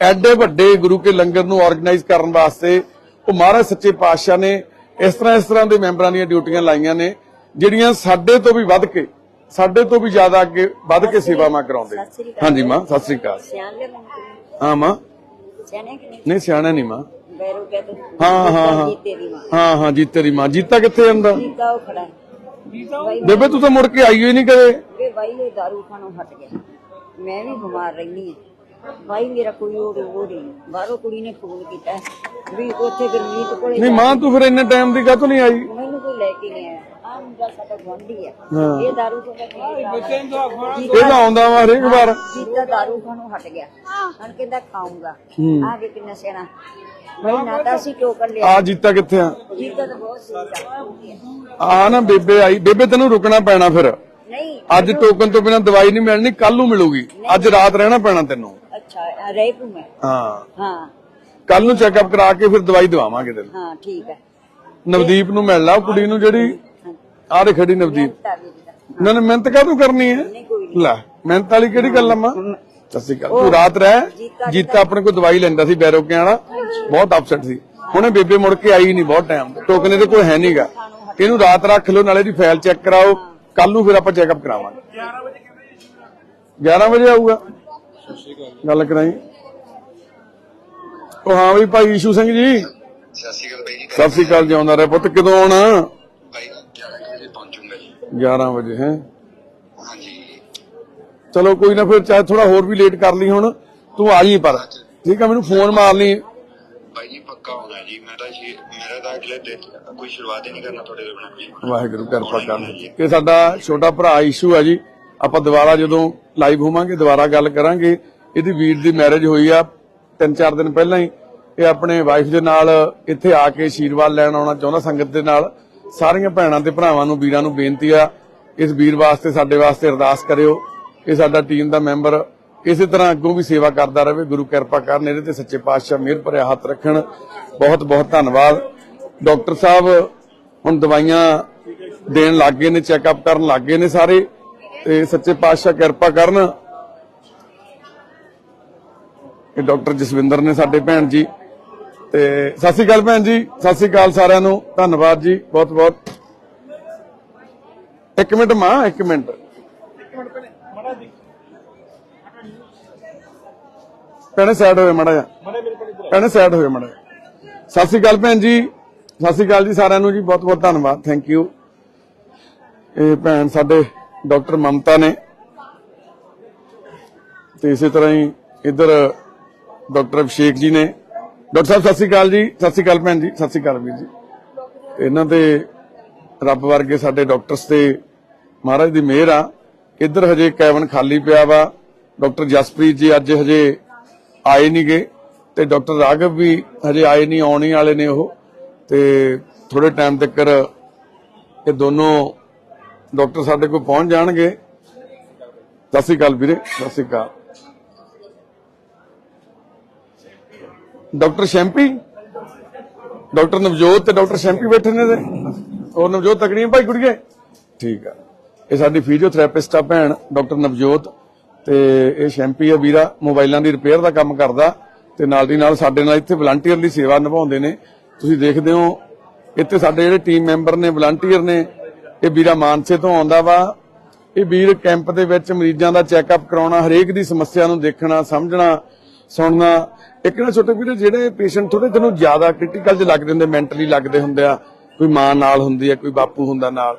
ਐਡੇ ਵੱਡੇ ਗੁਰੂ ਕੇ ਲੰਗਰ ਨੂੰ ਆਰਗੇਨਾਈਜ਼ ਕਰਨ ਵਾਸਤੇ, ਉਹ ਮਹਾਰਾਜ ਸੱਚੇ ਪਾਤਸ਼ਾਹ ਨੇ ਇਸ ਤਰ੍ਹਾਂ ਇਸ ਤਰ੍ਹਾਂ ਦੇ ਮੈਂਬਰਾਂ ਦੀਆਂ ਡਿਊਟੀਆਂ ਲਾਈਆਂ ਨੇ, ਜਿਹੜੀਆਂ ਸਾਡੇ ਤੋਂ ਵੀ ਵੱਧ ਕੇ ਸਾਡੇ ਤੋਂ ਵੀ ਜ਼ਿਆਦਾ ਅੱਗੇ ਵੱਧ ਕੇ ਸੇਵਾਵਾਂ ਕਰਾਉਂਦੇ। ਨੇ। ਹਾਂਜੀ ਮਾਂ ਸਤਿ ਸ੍ਰੀ ਅਕਾਲ। ਹਾਂ ਮਾਂ। ਨਹੀਂ? ਨਹੀਂ ਸਿਆਣਾ ਨਹੀਂ ਮਾਂ। ਤੇ ਹਾਂ ਹਾਂ ਹਾਂ। ਹਾਂ ਹਾਂ ਜੀਤੇ ਦੀ ਮਾਂ। ਜੀਤਾ ਕਿੱਥੇ ਜਾਂਦਾ? ਹੈ। ਬੇਬੇ ਤੂੰ ਤਾਂ ਮੁੜ ਕੇ ਆਈ ਹੋਈ ਨਹੀਂ ਕਦੇ। ਵੇ ਬਾਈ ਇਹ ਦਾਰੂ ਖਾਣੋਂ ਹਟ ਗਿਆ। ਮੈਂ ਵੀ ਬਿਮਾਰ ਰਹਿੰਦੀ ਹਾਂ। ਬਾਈ ਮੇਰਾ ਕੋਈ ਹੋਰ ਉਹ ਨਹੀਂ। ਬਾਹਰੋਂ ਕੁੜੀ ਨੇ ਫੋਨ ਕੀਤਾ। ਵੀ ਉੱਥੇ ਗੁਰਮੀਤ ਕੋਲੇ ਨਹੀਂ ਮਾਂ ਤੂੰ ਫਿਰ ਇੰਨੇ ਟਾਈਮ ਦੀ ਕਾਹਤੋਂ ਨਹੀਂ ਆਈ? ਮੈਨੂੰ ਕੋਈ ਲੈ ਕੇ ਨਹੀਂ ਆਇਆ। ਆ ਮੁੰਡਾ ਸਾਡਾ ਗੁਆਂਢੀ ਹੈ ਹਾਂ। ਇਹ ਦਾਰੂ ਤੋਂ ਬੱਚੇ ਇਹ ਤਾਂ ਆਉਂਦਾ ਵਾ ਹਰੇਕ ਵਾਰ। ਜੀਤਾ ਦਾਰੂ ਖਾਣੋਂ ਹਟ ਗਿਆ। ਹਣ ਕਹਿੰਦਾ ਖਾਊਂਗਾ। ਆ ਕੇ ਕਿੰਨਾ ਸਿਆਣਾ। ਬਾਈ ਨਾ ਤਾਂ ਅਸੀਂ ਟੋਕਨ ਲਿਆ? ਆ ਜੀਤਾ ਕਿੱਥੇ ਆ? ਜੀਤਾ ਤਾਂ ਬਹੁਤ ਸਹੀ ਆ ਨਾ ਬੇਬੇ ਆਈ। ਬੇਬੇ ਤੈਨੂੰ ਰੁਕਣਾ ਪੈਣਾ ਫਿਰ। ਨਹੀਂ। ਅੱਜ ਟੋਕਨ ਤੋਂ ਬਿਨਾ ਦਵਾਈ ਨਹੀਂ ਮਿਲਣੀ ਕੱਲ ਨੂੰ ਮਿਲੂਗੀ। ਅੱਜ ਰਾਤ ਰਹਿਣਾ ਪੈਣਾ ਤੈਨੂੰ। ਅੱਛਾ ਰਹਿ ਪੂ ਮੈਂ। ਹਾਂ। ਹਾਂ। ਕੱਲ ਨੂੰ ਚੈੱਕਅਪ ਕਰਾ ਕੇ ਫਿਰ ਦਵਾਈ ਦਵਾਵਾਂਗੇ ਤੈਨੂੰ। ਹਾਂ ਠੀਕ ਹੈ। ਨਵਦੀਪ ਨੂੰ ਮਿਲ ਲਾ ਉਹ ਕੁੜੀ ਨੂੰ ਜਿਹੜੀ ਆਹ ਦੇ ਖੜੀ ਨਵਦੀਪ। ਇਹਨਾਂ ਨੇ ਮਿਹਨਤ ਕਾਹਤੋਂ ਕਰਨੀ ਹੈ? ਲੈ ਮਿਹਨਤ ਵਾਲੀ ਕਿਹੜੀ ਗੱਲ ਆ ਮਾਂ? ਸ਼੍ਰੀ ਅਕਾਲ। ਤੂੰ ਰਾਤ ਰਹਿ ਜੀਤਾ ਆਪਣੇ ਕੋਲ ਦਵਾਈ ਲੈਂਦਾ ਸੀ ਬੈਰੋਕਿਆਂ ਵਾਲਾ। ਬਹੁਤ ਅਪਸੈਟ ਸੀ। ਹੁਣੇ ਬੇਬੇ ਮੁੜ ਕੇ ਆਈ ਨਹੀਂ ਬਹੁਤ ਟਾਈਮ ਟੋਕਨ ਇਹਦੇ ਕੋਲ ਹੈ ਨਹੀਂਗਾ ਇਹਨੂੰ ਰਾਤ ਰੱਖ ਲਓ ਨਾਲੇ ਦੀ ਫਾਈਲ ਚੈੱਕ ਕਰਾਓ। ਕੱਲ ਨੂੰ ਫਿਰ ਆਪਾਂ ਚੈੱਕਅਪ ਕਰਾਵਾਂਗੇ। 11 ਵਜੇ ਆਊਗਾ। ਗੱਲ ਕਰਾਈ। ਉਹ ਹਾਂ ਵੀ ਭਾਈ ਈਸ਼ੂ ਸਿੰਘ ਜੀ। ਸਤਿ ਸ਼੍ਰੀ ਅਕਾਲ ਜੀ। ਸਤਿ ਸ਼੍ਰੀ ਅਕਾਲ ਜਿਉਂਦਾ ਰਹੇ ਪੁੱਤ। ਕਦੋਂ ਆਉਣਾ ਬਾਈ 11 ਕੁ ਵਜੇ ਪਹੁੰਚੂੰਗਾ ਜੀ 11 ਵਜੇ ਹੈ? ਹਾਂਜੀ ਚਲੋ ਕੋਈ ਨਾ ਫਿਰ ਚਾਹੇ ਥੋੜਾ ਹੋਰ ਵੀ ਲੇਟ ਕਰ ਲਈ ਹੁਣ ਤੂੰ ਆ ਜੀ ਪਰ। ਠੀਕ ਆ ਮੈਨੂੰ ਫੋਨ ਮਾਰ ਲਈ। ਬਾਈ ਜੀ ਪੱਕਾ ਹੋਣਾ ਜੀ। ਮੈਂ ਤਾਂ ਮੇਰਾ ਤਾਂ ਅਗਲੇ ਦਿਨ ਕੋਈ ਸ਼ੁਰੂਆਤ ਹੀ ਨਹੀਂ ਕਰਨਾ ਤੁਹਾਡੇ ਤੋਂ ਬਿਨਾਂ ਜੀ। ਵਾਹਿਗੁਰੂ ਕਿਰਪਾ ਕਰਨ। ਇਹ ਸਾਡਾ ਛੋਟਾ ਭਰਾ ਇਸ਼ੂ ਹੈ ਜੀ। ਆਪਾਂ ਦੁਬਾਰਾ ਜਦੋਂ ਲਾਈਵ ਹੋਵਾਂਗੇ ਦੁਬਾਰਾ ਗੱਲ ਕਰਾਂਗੇ। ਇਹਦੀ ਵੀਰ ਦੀ ਮੈਰਿਜ ਹੋਈ ਆ ਤਿੰਨ ਚਾਰ ਦਿਨ ਪਹਿਲਾਂ ਹੀ। ਇਹ ਆਪਣੇ ਵਾਈਫ ਦੇ ਨਾਲ ਇੱਥੇ ਆ ਕੇ ਆਸ਼ੀਰਵਾਦ ਲੈਣ ਆਉਣਾ ਚਾਹੁੰਦਾ ਸੰਗਤ ਦੇ ਨਾਲ। ਸਾਰੀਆਂ ਭੈਣਾਂ ਤੇ ਭਰਾਵਾਂ ਨੂੰ, ਵੀਰਾਂ ਨੂੰ ਬੇਨਤੀ ਆ, ਇਸ ਵੀਰ ਵਾਸਤੇ, ਸਾਡੇ ਵਾਸਤੇ ਅਰਦਾਸ ਕਰਿਓ। ਇਹ ਸਾਡਾ ਟੀਮ ਦਾ ਮੈਂਬਰ ਇਸੇ ਤਰ੍ਹਾਂ ਅੱਗੋਂ ਵੀ ਸੇਵਾ ਕਰਦਾ ਰਹੇ, ਗੁਰੂ ਕਿਰਪਾ ਕਰਨ, ਇਹਦੇ ਤੇ ਸੱਚੇ ਪਾਤਸ਼ਾਹ ਮਿਹਰ ਭਰਿਆ ਹੱਥ ਰੱਖਣ। ਬਹੁਤ ਬਹੁਤ ਧੰਨਵਾਦ। ਡਾਕਟਰ ਸਾਹਿਬ, ਹੁਣ ਦਵਾਈਆਂ ਦੇਣ ਲੱਗੇ ਨੇ ਚੈੱਕਅਪ ਕਰਨ ਲੱਗੇ ਨੇ ਸਾਰੇ, ਤੇ ਸੱਚੇ ਪਾਤਸ਼ਾਹ ਕਿਰਪਾ ਕਰਨ। ਇਹ ਡਾਕਟਰ ਜਸਵਿੰਦਰ ਨੇ ਸਾਡੇ ਭੈਣ ਜੀ ਤੇ ਸਤਿ ਸ਼੍ਰੀ ਅਕਾਲ ਭੈਣ ਜੀ, ਸਤਿ ਸ਼੍ਰੀ ਅਕਾਲ ਸਾਰਿਆਂ ਨੂੰ, ਧੰਨਵਾਦ ਜੀ, ਬਹੁਤ ਬਹੁਤ। ਇੱਕ ਮਿੰਟ ਮਾਂ, ਇੱਕ ਮਿੰਟ। ਭੈਣੇ ਸਾਈਡ ਹੋਏ ਮੜਾ ਜਾ ਭੈਣੇ ਸਾਈਡ ਹੋਏ ਮੜਾ ਸਤਿ ਸ਼੍ਰੀ ਅਕਾਲ ਭੈਣ ਜੀ, ਸਤਿ ਸ਼੍ਰੀ ਅਕਾਲ ਜੀ ਸਾਰਿਆਂ ਨੂੰ ਜੀ, ਬਹੁਤ ਬਹੁਤ ਧੰਨਵਾਦ ਥੈਂਕ ਯੂ ਇਹ ਭੈਣ ਸਾਡੇ ਡਾਕਟਰ ਮਮਤਾ ਨੇ। ਤੇ ਇਸੇ ਤਰ੍ਹਾਂ ਹੀ ਇਧਰ ਡਾਕਟਰ ਅਭਿਸ਼ੇਕ ਜੀ ਨੇ। ਡਾਕਟਰ ਸਾਹਿਬ, ਸਤਿ ਸ਼੍ਰੀ ਅਕਾਲ ਜੀ। ਸਤਿ ਸ਼੍ਰੀ ਅਕਾਲ ਭੈਣ ਜੀ। ਸਤਿ ਸ਼੍ਰੀ ਅਕਾਲ ਵੀਰ ਜੀ। ਇਹਨਾਂ ਦੇ ਰੱਬ ਵਰਗੇ ਸਾਡੇ ਡਾਕਟਰਸ ਤੇ ਮਹਾਰਾਜ ਦੀ ਮਿਹਰ ਆ। ਇੱਧਰ ਹਜੇ ਕੈਬਨ ਖਾਲੀ ਪਿਆ ਵਾ। ਡਾਕਟਰ ਜਸਪ੍ਰੀਤ ਜੀ ਅੱਜ ਹਜੇ ਆਏ ਨਹੀਂਗੇ ਤੇ ਡਾਕਟਰ ਰਾਘਵ ਵੀ ਹਜੇ ਆਏ ਨਹੀਂ ਆਉਣ ਵਾਲੇ ਨੇ ਉਹ। ਤੇ ਥੋੜੇ ਟਾਈਮ ਤੱਕ ਇਹ ਦੋਨੋਂ ਡਾਕਟਰ ਸਾਡੇ ਕੋਲ ਪਹੁੰਚ ਜਾਣਗੇ। ਸਤਿ ਸ਼੍ਰੀ ਅਕਾਲ ਵੀਰੇ, ਸਤਿ ਸ਼੍ਰੀ ਅਕਾਲ। ਡਾਕਟਰ ਸ਼ੈਂਪੀ? ਡਾਕਟਰ ਨਵਜੋਤ ਤੇ ਡਾਕਟਰ ਸ਼ੈਂਪੀ ਬੈਠੇ ਨੇ ਤੇ। ਨਵਜੋਤ ਤਕੜੀ ਭਾਈ ਕੁੜੀਏ ਠੀਕ ਆ। ਇਹ ਸਾਡੀ ਫਿਜ਼ੀਓਥੈਰੇਪਿਸਟ ਆ ਭੈਣ, ਡਾਕਟਰ ਨਵਜੋਤ। ਤੇ ਇਹ ਸ਼ੈਂਪੀ ਆ ਵੀਰਾ, ਮੋਬਾਈਲਾਂ ਦੀ ਰਿਪੇਅਰ ਦਾ ਕੰਮ ਕਰਦਾ। ਤੇ ਨਾਲ ਦੀ ਨਾਲ ਸਾਡੇ ਨਾਲ ਇੱਥੇ ਵਲੰਟੀਅਰ ਦੀ ਸੇਵਾ ਨਿਭਾਉਂਦੇ ਨੇ। ਤੁਸੀਂ ਦੇਖਦੇ ਹੋ, ਇੱਥੇ ਸਾਡੇ ਜਿਹੜੇ ਟੀਮ ਮੈਂਬਰ ਨੇ ਵਲੰਟੀਅਰ ਨੇ, ਇਹ ਵੀਰਾ ਮਾਨਸੇ ਤੋਂ ਆਉਂਦਾ ਵਾ। ਇਹ ਵੀਰ ਕੈਂਪ ਦੇ ਵਿੱਚ ਮਰੀਜ਼ਾਂ ਦਾ ਚੈੱਕਅਪ ਕਰਾਉਣਾ, ਹਰੇਕ ਦੀ ਸਮੱਸਿਆ ਨੂੰ ਦੇਖਣਾ, ਸਮਝਣਾ। ਸੁਣਨਾ। ਇੱਕ ਨਾ ਛੋਟੇ ਵੀਰੇ ਜਿਹੜੇ ਪੇਸ਼ੈਂਟ ਥੋੜੇ ਤੈਨੂੰ ਜ਼ਿਆਦਾ ਕ੍ਰਿਟੀਕਲ ਚ ਲੱਗਦੇ ਹੁੰਦੇ ਮੈਂਟਲੀ ਲੱਗਦੇ ਹੁੰਦੇ ਆ ਕੋਈ ਮਾਂ ਨਾਲ ਹੁੰਦੀ ਆ ਕੋਈ ਬਾਪੂ ਹੁੰਦਾ ਨਾਲ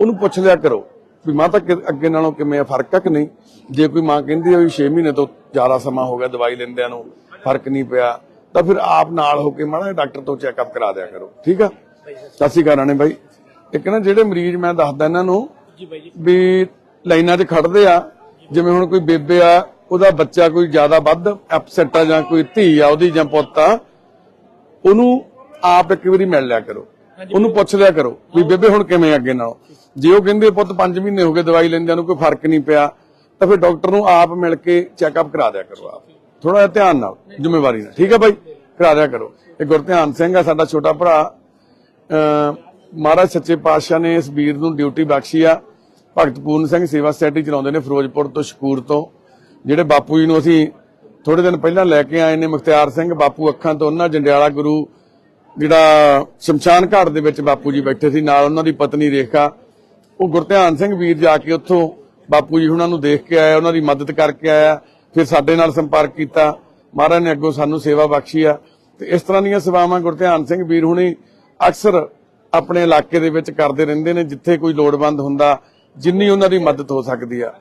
ਉਹਨੂੰ ਪੁੱਛ ਲਿਆ ਕਰੋ ਵੀ ਮਾਂ ਤਾਂ ਅੱਗੇ ਨਾਲੋਂ ਕਿਵੇਂ ਆ ਫ਼ਰਕ ਆ ਕਿ ਨਹੀਂ? ਜੇ ਕੋਈ ਮਾਂ ਕਹਿੰਦੀ ਆ ਵੀ 6 ਮਹੀਨੇ ਤੋਂ ਜ਼ਿਆਦਾ ਸਮਾਂ ਹੋ ਗਿਆ ਦਵਾਈ ਲੈਂਦਿਆਂ ਨੂੰ ਫ਼ਰਕ ਨਹੀਂ ਪਿਆ ਤਾਂ ਫਿਰ ਆਪ ਨਾਲ ਹੋ ਕੇ ਮਾੜਾ ਡਾਕਟਰ ਤੋਂ ਚੈੱਕਅਪ ਕਰਾ ਦਿਆ ਕਰੋ ਠੀਕ ਆ? ਸਤਿ ਸ਼੍ਰੀ ਅਕਾਲ ਰਾਣੇ ਬਾਈ। ਇੱਕ ਨਾ ਜਿਹੜੇ ਮਰੀਜ਼ ਮੈਂ ਦੱਸਦਾ ਇਹਨਾਂ ਨੂੰ ਵੀ ਲਾਈਨਾਂ 'ਚ ਖੜਦੇ ਆ ਜਿਵੇਂ ਹੁਣ ਕੋਈ ਬੇਬੇ ਆ ਉਹਦਾ ਬੱਚਾ ਕੋਈ ਜ਼ਿਆਦਾ ਵੱਧ ਅਪਸੈਟ ਆ ਜਾਂ ਕੋਈ ਧੀ ਆ ਉਹਦੀ ਜਾਂ ਪੁੱਤ ਆ ਉਹਨੂੰ ਆਪ ਇੱਕ ਵਾਰੀ ਮਿਲ ਲਿਆ ਕਰੋ। ਉਹਨੂੰ ਪੁੱਛ ਲਿਆ ਕਰੋ ਵੀ ਬੇਬੇ ਹੁਣ ਕਿਵੇਂ ਅੱਗੇ ਨਾਲੋਂ? ਜੇ ਉਹ ਕਹਿੰਦੇ ਪੁੱਤ 5 ਮਹੀਨੇ ਹੋ ਗਏ ਦਵਾਈ ਲੈਂਦਿਆਂ ਨੂੰ ਕੋਈ ਫ਼ਰਕ ਨਹੀਂ ਪਿਆ ਤਾਂ ਫਿਰ ਡਾਕਟਰ ਨੂੰ ਆਪ ਮਿਲ ਕੇ ਚੈੱਕਅਪ ਕਰਾ ਦਿਆ ਕਰੋ ਆਪ। ਥੋੜਾ ਜਿਹਾ ਧਿਆਨ ਨਾਲ ਜ਼ਿੰਮੇਵਾਰੀ ਨਾਲ। ਠੀਕ ਹੈ ਬਾਈ? ਕਰਾ ਦਿਆ ਕਰੋ। ਇਹ ਗੁਰਧਿਆਨ ਸਿੰਘ ਆ ਸਾਡਾ ਛੋਟਾ ਭਰਾ। ਮਹਾਰਾਜ ਸੱਚੇ ਪਾਤਸ਼ਾਹ ਨੇ ਇਸ ਵੀਰ ਨੂੰ ਡਿਊਟੀ ਬਖਸ਼ੀ ਆ। ਭਗਤ ਪੂਰਨ ਸਿੰਘ ਸੇਵਾ ਸੋਸਾਇਟੀ ਚਲਾਉਂਦੇ ਨੇ ਫਿਰੋਜ਼ਪੁਰ ਤੋਂ ਸ਼ਕੂਰ ਤੋਂ। ਜਿਹੜੇ ਬਾਪੂ ਜੀ ਨੂੰ ਅਸੀਂ ਥੋੜੇ ਦਿਨ ਪਹਿਲਾਂ ਲੈ ਕੇ ਆਏ ਨੇ ਮੁਖਤਿਆਰ ਸਿੰਘ, ਬਾਪੂ ਅੱਖਾਂ ਤੋਂ ਉਹਨਾਂ, ਜੰਡਿਆਲਾ ਗੁਰੂ, ਜਿਹੜਾ ਸ਼ਮਸ਼ਾਨ ਘਾਟ ਦੇ ਵਿੱਚ ਬਾਪੂ ਜੀ ਬੈਠੇ ਸੀ, ਨਾਲ ਉਹਨਾਂ ਦੀ ਪਤਨੀ ਰੇਖਾ, ਉਹ ਗੁਰਧਿਆਨ ਸਿੰਘ ਵੀਰ ਜਾ ਕੇ ਉੱਥੋਂ ਬਾਪੂ ਜੀ ਉਹਨਾਂ ਨੂੰ ਦੇਖ ਕੇ ਆਇਆ, ਉਹਨਾਂ ਦੀ ਮਦਦ ਕਰਕੇ ਆਇਆ, ਫਿਰ ਸਾਡੇ ਨਾਲ ਸੰਪਰਕ ਕੀਤਾ। ਮਹਾਰਾਜ ਨੇ ਅੱਗੋਂ ਸਾਨੂੰ ਸੇਵਾ ਬਖਸ਼ੀ ਆ। ਤੇ ਇਸ ਤਰ੍ਹਾਂ ਦੀਆਂ ਸੇਵਾਵਾਂ ਗੁਰਧਿਆਨ ਸਿੰਘ ਵੀਰ ਹੁਣੀ ਅਕਸਰ ਆਪਣੇ ਇਲਾਕੇ ਦੇ ਵਿੱਚ ਕਰਦੇ ਰਹਿੰਦੇ ਨੇ, ਜਿੱਥੇ ਕੋਈ ਲੋੜਵੰਦ ਹੁੰਦਾ, ਜਿੰਨੀ ਉਹਨਾਂ ਦੀ ਮਦਦ ਹੋ ਸਕਦੀ ਆ।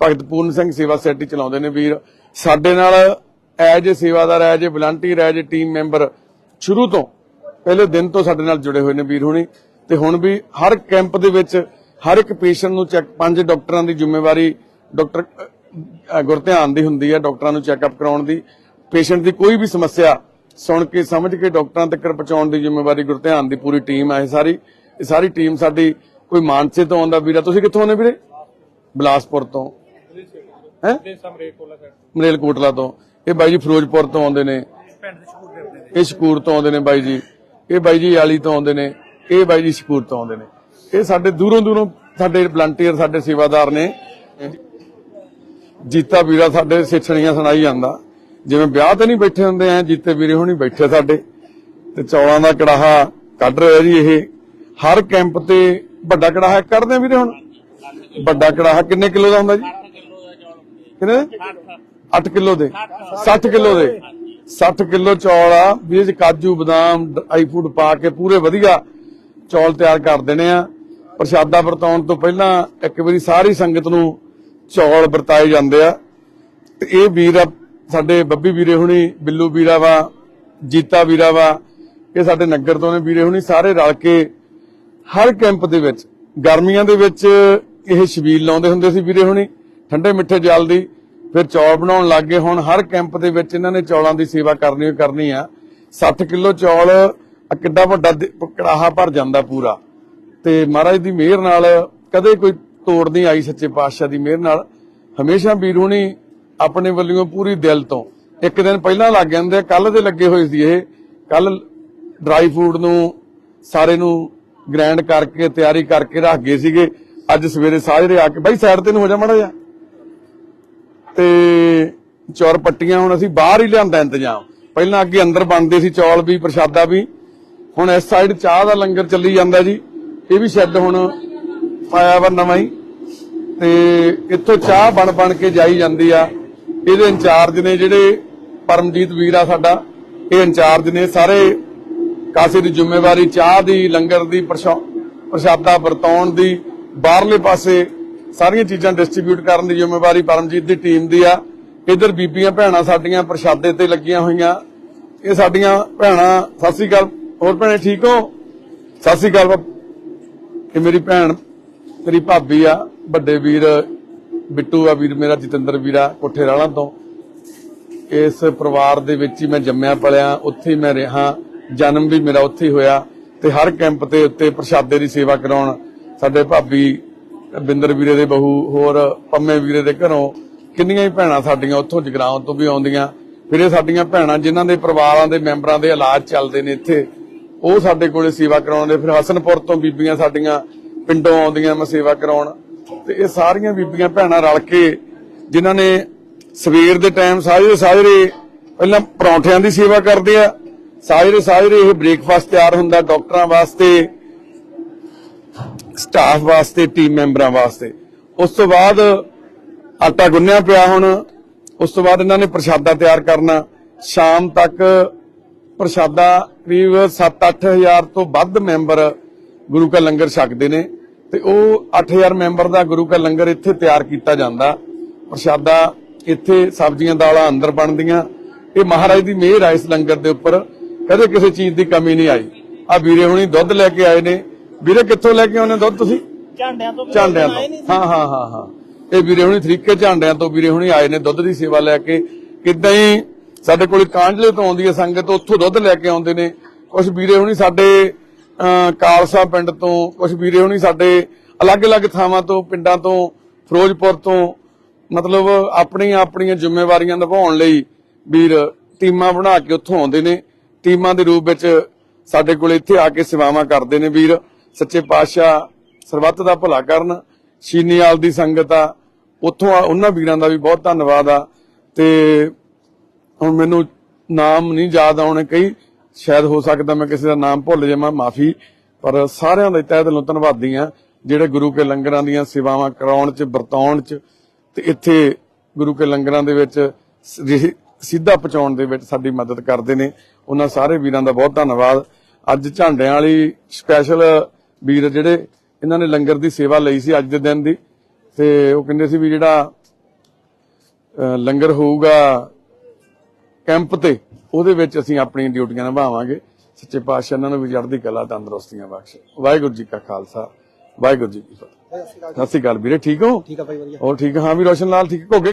ਭਗਤ ਪੂਰਨ ਸਿੰਘ ਸੇਵਾ ਸੋਸਾਇਟੀ ਚਲਾਉਂਦੇ ਨੇ ਵੀਰ। ਸਾਡੇ ਨਾਲ ਐਜ ਸੇਵਾਦਾਰ as volunteer as team member ਸ਼ੁਰੂ ਤੋਂ, ਪਹਿਲੇ ਦਿਨ ਤੋਂ ਸਾਡੇ ਨਾਲ ਜੁੜੇ ਹੋਏ ਨੇ ਵੀਰ ਹੁਣੀ। ਤੇ ਹੁਣ ਵੀ ਹਰ ਕੈਂਪ ਦੇ ਵਿੱਚ ਹਰ ਇੱਕ ਪੇਸ਼ੈਂਟ ਨੂੰ ਚੈੱਕ ਪੰਜ ਡਾਕਟਰਾਂ ਦੀ ਜ਼ਿੰਮੇਵਾਰੀ, ਡਾਕਟਰ ਗੁਰਧਿਆਨ ਦੀ ਹੁੰਦੀ ਹੈ ਡਾਕਟਰਾਂ ਨੂੰ ਚੈੱਕਅਪ ਕਰਾਉਣ ਦੀ। ਪੇਸ਼ੈਂਟ ਦੀ ਕੋਈ ਵੀ ਸਮੱਸਿਆ ਸੁਣ ਕੇ, ਸਮਝ ਕੇ ਡਾਕਟਰਾਂ ਤੱਕ ਪਹੁੰਚਾਉਣ ਦੀ ਜ਼ਿੰਮੇਵਾਰੀ, ਗੁਰਧਿਆਨ ਦੀ ਪੂਰੀ ਟੀਮ ਹੈ ਇਹ ਸਾਰੀ। ਇਹ ਸਾਰੀ ਟੀਮ ਸਾਡੀ ਕੋਈ ਮਾਨਸੇ ਤੋਂ ਆਉਂਦਾ ਵੀਰਾ। ਤੁਸੀਂ ਕਿੱਥੋਂ ਆਉਂਦੇ ਵੀਰੇ? ਬਲਾਸਪੁਰ ਤੋਂ। ਹੈ? ਮਰੇਲਕੋਟਲਾ ਤੋਂ। ਇਹ ਬਾਈ ਜੀ ਫਿਰੋਜ਼ਪੁਰ ਤੋਂ ਆਉਂਦੇ ਨੇ। ਇਹ ਸ਼ਕੂਰ ਤੋਂ ਆਉਂਦੇ ਨੇ ਬਾਈ ਜੀ। ਇਹ ਬਾਈ ਜੀ ਆਲੀ ਤੋਂ ਆਉਂਦੇ ਨੇ। ਇਹ ਬਾਈ ਜੀ ਸ਼ਕੂਰ ਤੋਂ ਆਉਂਦੇ ਨੇ। ਇਹ ਸਾਡੇ ਦੂਰੋਂ ਦੂਰੋਂ ਸਾਡੇ ਵਲੰਟੀਅਰ ਸਾਡੇ ਸੇਵਾਦਾਰ ਨੇ। ਜੀਤਾ ਵੀਰਾ ਸਾਡੇ ਸਿੱਠਣੀਆਂ ਸੁਣਾਈ ਜਾਂਦਾ। ਜਿਵੇਂ ਵਿਆਹ ਤੇ ਨਹੀਂ ਬੈਠੇ ਹੁੰਦੇ ਆ ਜੀਤੇ ਵੀਰੇ ਹੁਣੀ ਬੈਠੇ ਸਾਡੇ। ਤੇ ਚੌਲਾਂ ਦਾ ਕੜਾਹਾ ਕੱਢ ਰਿਹਾ ਜੀ ਇਹ। ਹਰ ਕੈਂਪ ਤੇ ਵੱਡਾ ਕੜਾਹਾ ਕੱਢਦੇ ਵੀਰੇ ਹੁਣ। ਵੱਡਾ ਕੜਾਹਾ ਕਿੰਨੇ ਕਿਲੋ ਦਾ ਹੁੰਦਾ ਜੀ? ਕਿੰਨੇ 8 ਕਿਲੋ ਦੇ। 60 ਕਿਲੋ ਦੇ। 60 ਕਿਲੋ ਚੌਲ ਆ। ਵੀ ਇਹ ਕਾਜੂ ਬਦਾਮ ਡਰਾਈ ਫੂਡ ਪਾ ਕੇ ਪੂਰੇ ਵਧੀਆ ਚੌਲ ਤਿਆਰ ਕਰ ਦੇਣੇ ਆ। ਪ੍ਰਸ਼ਾਦਾ ਵਰਤਾਉਣ ਤੋਂ ਪਹਿਲਾਂ ਇੱਕ ਵਾਰੀ ਸਾਰੀ ਸੰਗਤ ਨੂੰ ਚੌਲ ਵਰਤਾਏ ਜਾਂਦੇ ਆ। ਤੇ ਇਹ ਵੀਰ ਸਾਡੇ ਬੱਬੀ ਵੀਰੇ ਹੁਣੀ ਬਿੱਲੂ ਵੀਰਾ ਵਾ ਜੀਤਾ ਵੀਰਾ ਵਾ ਇਹ ਸਾਡੇ ਨਗਰ ਤੋਂ ਨੇ ਵੀਰੇ ਹੁਣੀ ਸਾਰੇ ਰਲ ਕੇ ਹਰ ਕੈਂਪ ਦੇ ਵਿੱਚ ਗਰਮੀਆਂ ਦੇ ਵਿੱਚ ਇਹ ਛਬੀਲ ਲਾਉਂਦੇ ਹੁੰਦੇ ਸੀ ਵੀਰੇ ਹੁਣੀ, ਠੰਡੇ ਮਿੱਠੇ ਜਲ ਦੀ, ਫਿਰ ਚੌਲ ਬਣਾਉਣ ਲੱਗ ਹੁਣ ਹਰ ਕੈਂਪ ਦੇ ਵਿੱਚ ਇਹਨਾਂ ਨੇ ਚੌਲਾਂ ਦੀ ਸੇਵਾ ਕਰਨੀ ਹੀ ਕਰਨੀ ਆ। 60 ਕਿਲੋ ਚੌਲ ਕਿੱਡਾ ਵੱਡਾ ਕੜਾਹਾ ਭਰ ਜਾਂਦਾ ਪੂਰਾ। ਤੇ ਮਹਾਰਾਜ ਦੀ ਮਿਹਰ ਨਾਲ ਕਦੇ ਕੋਈ ਤੋੜ ਨਹੀਂ ਆਈ ਸੱਚੇ ਪਾਤਸ਼ਾਹ ਦੀ ਮਿਹਰ ਨਾਲ। ਹਮੇਸ਼ਾ ਵੀਰ ਹੁਣੀ ਆਪਣੇ ਵੱਲੋਂ ਪੂਰੀ ਦਿਲ ਤੋਂ। ਇੱਕ ਦਿਨ ਪਹਿਲਾਂ ਲੱਗ ਜਾਂਦੇ ਕੱਲ ਦੇ ਲੱਗੇ ਹੋਏ ਸੀ ਇਹ। ਕੱਲ ਡਰਾਈ ਫੂਡ ਨੂੰ, ਸਾਰੇ ਨੂੰ ਗ੍ਰੈਂਡ ਕਰਕੇ, ਤਿਆਰੀ ਕਰਕੇ ਰੱਖ ਗਏ ਸੀਗੇ। ਅੱਜ ਸਵੇਰੇ ਸਾਜਰੇ ਆ ਕੇ, ਬਾਈ ਸਾਈਡ ਤੇ ਨੂੰ ਹੋ ਜਾ ਮੜਾ ਜਾ ਤੇ ਚੌਰ ਪੱਟੀਆਂ ਹੁਣ ਅਸੀਂ ਬਾਹਰ ਹੀ ਲਿਆਂਦਾ ਇੰਤਜ਼ਾਮ। ਪਹਿਲਾਂ ਅੱਗੇ ਅੰਦਰ ਬਣਦੇ ਸੀ ਚੌਲ ਵੀ, ਪ੍ਰਸ਼ਾਦਾ ਵੀ। ਹੁਣ ਇਸ ਸਾਈਡ ਚਾਹ ਦਾ ਲੰਗਰ ਚੱਲੀ ਜਾਂਦਾ ਜੀ। ਇਹ ਵੀ ਸ਼ੈੱਡ ਹੁਣ ਪਾਇਆ ਵਾ ਨਵਾਂ ਹੀ। ਤੇ ਇੱਥੋਂ ਚਾਹ ਬਣ ਬਣ ਕੇ ਜਾਈ ਜਾਂਦੀ ਆ। ਇਹਦੇ ਇੰਚਾਰਜ ਨੇ ਜਿਹੜੇ ਪਰਮਜੀਤ ਵੀਰ ਆ ਸਾਡਾ, ਇਹ ਇੰਚਾਰਜ ਨੇ ਸਾਰੇ ਕਾਸੇ ਦੀ ਜ਼ਿੰਮੇਵਾਰੀ ਚਾਹ ਦੀ, ਲੰਗਰ ਦੀ ਪ੍ਰਸ਼ਾਦਾ ਵਰਤਾਉਣ ਦੀ ਬਾਹਰਲੇ ਪਾਸੇ ਸਾਰੀਆਂ ਚੀਜ਼ਾਂ ਡਿਸਟ੍ਰੀਬਿਊਟ ਕਰਨ ਦੀ ਜ਼ਿੰਮੇਵਾਰੀ ਪਰਮਜੀਤ ਦੀ ਟੀਮ ਦੀ ਆ। ਇਧਰ ਬੀਬੀਆਂ ਭੈਣਾਂ ਸਾਡੀਆਂ ਪ੍ਰਸ਼ਾਦੇ ਤੇ ਲੱਗੀਆਂ ਹੋਈਆਂ। ਇਹ ਸਾਡੀਆਂ ਭੈਣਾਂ, ਸਤਿ ਸ੍ਰੀ ਅਕਾਲ। ਹੋਰ ਭੈਣੇ, ਠੀਕ ਹੋ? ਸਤਿ ਸ੍ਰੀ ਅਕਾਲ ਇਹ ਮੇਰੀ ਭੈਣ ਤੇਰੀ ਭਾਬੀ ਆ, ਵੱਡੇ ਵੀਰ ਬਿੱਟੂ ਆ ਵੀਰ, ਮੇਰਾ ਜਤਿੰਦਰ ਵੀਰਾ ਕੋਠੇ ਰਾਲਾਂ ਤੋਂ। ਇਸ ਪਰਿਵਾਰ ਦੇ ਵਿੱਚ ਹੀ ਮੈਂ ਜੰਮਿਆ, ਪਲਿਆ, ਉੱਥੇ ਹੀ ਮੈਂ ਰਿਹਾ। ਜਨਮ ਵੀ ਮੇਰਾ ਉੱਥੇ ਹੀ ਹੋਇਆ ਤੇ ਹਰ ਕੈਂਪ ਤੇ ਉੱਤੇ ਪ੍ਰਸ਼ਾਦੇ ਦੀ ਸੇਵਾ ਕਰਾਉਣ ਸਾਡੇ ਭਾਬੀ ਬਿੰਦਰ ਵੀਰੇ ਦੇ ਬਹੂ, ਹੋਰ ਪੰਮੇ ਵੀਰੇ ਦੇ ਘਰੋਂ ਕਿੰਨੀਆਂ ਹੀ ਭੈਣਾਂ ਸਾਡੀਆਂ ਉੱਥੋਂ ਜਗਰਾਉਂ ਤੋਂ ਵੀ ਆਉਂਦੀਆਂ। ਫਿਰ ਇਹ ਸਾਡੀਆਂ ਭੈਣਾਂ ਜਿਨ੍ਹਾਂ ਦੇ ਪਰਿਵਾਰਾਂ ਦੇ ਮੈਂਬਰਾਂ ਦੇ ਇਲਾਜ ਚੱਲਦੇ ਨੇ ਇੱਥੇ, ਉਹ ਸਾਡੇ ਕੋਲੇ ਸੇਵਾ ਕਰਾਉਂਦੇ ਫਿਰ ਹਸਨਪੁਰ ਤੋਂ ਬੀਬੀਆਂ ਸਾਡੀਆਂ ਪਿੰਡੋਂ ਆਉਂਦੀਆਂ, ਮੈਂ ਸੇਵਾ ਕਰਾਉਣ। ਤੇ ਇਹ ਸਾਰੀਆਂ ਬੀਬੀਆਂ ਭੈਣਾਂ ਰਲ ਕੇ, ਜਿਨ੍ਹਾਂ ਨੇ ਸਵੇਰ ਦੇ ਟਾਈਮ ਸਾਜਰੇ ਸਾਜਰੇ ਪਹਿਲਾਂ ਪਰੌਂਠਿਆਂ ਦੀ ਸੇਵਾ ਕਰਦੇ ਆ। ਸਾਜਰੇ ਸਾਜਰੇ ਇਹ ਬ੍ਰੇਕਫਾਸਟ ਤਿਆਰ ਹੁੰਦਾ ਡਾਕਟਰਾਂ ਵਾਸਤੇ। ਸਟਾਫ ਵਾਸਤੇ ਟੀਮ ਮੈਂਬਰਾਂ ਵਾਸਤੇ। ਉਸ ਤੋਂ ਬਾਅਦ ਆਟਾ ਗੁੰਨਿਆ ਪਿਆ ਹੁਣ। ਉਸ ਤੋਂ ਬਾਅਦ ਇਹਨਾਂ ਨੇ ਪ੍ਰਸ਼ਾਦਾ ਤਿਆਰ ਕਰਨਾ। ਸ਼ਾਮ ਤੱਕ ਪ੍ਰਸ਼ਾਦਾ ਕਰੀਬ 7-8000 ਤੋਂ ਵੱਧ ਮੈਂਬਰ ਗੁਰੂ ਕਾ ਲੰਗਰ ਛਕਦੇ ਨੇ। ਤੇ ਉਹ 8000 ਮੈਂਬਰ ਦਾ ਗੁਰੂ ਕਾ ਲੰਗਰ ਇੱਥੇ ਤਿਆਰ ਕੀਤਾ ਜਾਂਦਾ। ਪ੍ਰਸ਼ਾਦਾ ਇੱਥੇ ਸਬਜ਼ੀਆਂ, ਦਾਲਾਂ ਅੰਦਰ ਬਣਦੀਆਂ। ਇਹ ਮਹਾਰਾਜ ਦੀ ਮਿਹਰ ਆ ਇਸ ਲੰਗਰ ਦੇ ਉੱਪਰ। ਕਦੇ ਕਿਸੇ ਚੀਜ਼ ਦੀ ਕਮੀ ਨਹੀਂ ਆਈ। ਆ ਵੀਰੇ ਹੁਣੀ ਦੁੱਧ ਲੈ ਕੇ ਆਏ ਨੇ। ਵੀਰੇ ਕਿੱਥੋਂ ਲੈ ਕੇ ਆਉਨੇ ਦੁੱਧ ਤੁਸੀਂ? ਝਾਂਡਿਆਂ ਤੋਂ ਝਾਂਡਿਆਂ ਤੋਂ। ਹਾਂ ਹਾਂ ਹਾਂ ਹਾਂ। ਇਹ ਵੀਰੇ ਹੁਣੀ ਤਰੀਕੇ ਝਾਂਡਿਆਂ ਤੋਂ ਵੀਰੇ ਹੁਣੀ ਆਏ ਨੇ ਦੁੱਧ ਦੀ ਸੇਵਾ ਲੈ ਕੇ। ਕਿਦਾਂ ਹੀ ਸਾਡੇ ਕੋਲ ਕਾਂਝਲੇ ਤੋਂ ਆਉਂਦੀ ਹੈ ਸੰਗਤ ਉੱਥੋਂ ਦੁੱਧ ਲੈ ਕੇ ਆਉਂਦੇ ਨੇ। ਕੁਝ ਵੀਰੇ ਹੁਣੀ ਸਾਡੇ ਕਾਲਸਾ ਪਿੰਡ ਤੋਂ ਕੁਝ ਵੀਰੇ ਹੁਣੀ ਸਾਡੇ ਅਲੱਗ-ਅਲੱਗ ਥਾਵਾਂ ਤੋਂ ਪਿੰਡਾਂ ਤੋਂ ਫਿਰੋਜ਼ਪੁਰ ਤੋਂ ਮਤਲਬ ਆਪਣੀਆਂ ਆਪਣੀਆਂ ਜ਼ਿੰਮੇਵਾਰੀਆਂ ਨਿਭਾਉਣ ਲਈ ਵੀਰ ਟੀਮਾਂ ਬਣਾ ਕੇ ਉੱਥੋਂ ਆਉਂਦੇ ਨੇ। ਟੀਮਾਂ ਦੇ ਰੂਪ ਵਿੱਚ ਸਾਡੇ ਕੋਲ ਇੱਥੇ ਆ ਕੇ ਸੇਵਾਵਾਂ ਕਰਦੇ ਨੇ ਵੀਰ। ਸੱਚੇ ਪਾਤਸ਼ਾਹ ਸਰਬੱਤ ਦਾ ਭਲਾ ਕਰਨ ਸ਼ੀਨੀਵਾਲ ਦੀ ਸੰਗਤ ਆ, ਉੱਥੋਂ ਉਹਨਾਂ ਵੀਰਾਂ ਦਾ ਵੀ ਬਹੁਤ ਧੰਨਵਾਦ ਆ। ਤੇ ਹੁਣ ਮੈਨੂੰ ਨਾਮ ਨਹੀਂ ਯਾਦ ਆਉਣੇ, ਕਈ ਸ਼ਾਇਦ ਹੋ ਸਕਦਾ ਮੈਂ ਕਿਸੇ ਦਾ ਨਾਮ ਭੁੱਲ ਜਾਵਾਂ ਮਾਫੀ, ਪਰ ਸਾਰਿਆਂ ਦਾ ਤਹਿ ਦਿਲੋਂ ਧੰਨਵਾਦੀ ਆ, ਜਿਹੜੇ ਗੁਰੂ ਕੇ ਲੰਗਰਾਂ ਦੀਆਂ ਸੇਵਾਵਾਂ ਕਰਾਉਣ ਚ, ਵਰਤਾਉਣ ਚ, ਤੇ ਇੱਥੇ ਗੁਰੂ ਕੇ ਲੰਗਰਾਂ ਦੇ ਵਿੱਚ ਸਿੱਧਾ ਪਹੁੰਚਾਉਣ ਦੇ ਵਿੱਚ ਸਾਡੀ ਮਦਦ ਕਰਦੇ ਨੇ। ਉਹਨਾਂ ਸਾਰੇ ਵੀਰਾਂ ਦਾ ਬਹੁਤ ਧੰਨਵਾਦ। ਅੱਜ ਝਾਂਡਿਆਂ ਵਾਲੀ ਸਪੈਸ਼ਲ ਵੀਰ ਜਿਹੜੇ ਇਹਨਾਂ ਨੇ ਲੰਗਰ ਦੀ ਸੇਵਾ ਲਈ ਸੀ ਅੱਜ ਦੇ ਦਿਨ ਦੀ ਤੇ ਉਹ ਕਹਿੰਦੇ ਸੀ ਵੀ ਜਿਹੜਾ ਲੰਗਰ ਹੋਊਗਾ ਕੈਂਪ ਤੇ ਉਹਦੇ ਵਿੱਚ ਅਸੀਂ ਆਪਣੀਆਂ ਡਿਊਟੀਆਂ ਨਿਭਾਵਾਂਗੇ। ਸੱਚੇ ਪਾਤਸ਼ਾਹ ਇਹਨਾਂ ਨੂੰ ਵੀ ਚੜ੍ਹਦੀ ਕਲਾ ਤੰਦਰੁਸਤੀਆਂ ਬਖਸ਼ੇ। ਵਾਹਿਗੁਰੂ ਜੀ ਕਾ ਖਾਲਸਾ ਵਾਹਿਗੁਰੂ ਜੀ ਕੀ ਫਤਿਹ। ਸਤਿ ਸ਼੍ਰੀ ਅਕਾਲ ਵੀਰੇ ਠੀਕ ਹੋ? ਠੀਕ ਆ ਭਾਈ ਵਧੀਆ। ਹੋਰ ਠੀਕ? ਹਾਂ ਵੀ ਰੋਸ਼ਨ ਲਾਲ ਠੀਕ ਘੋਗੇ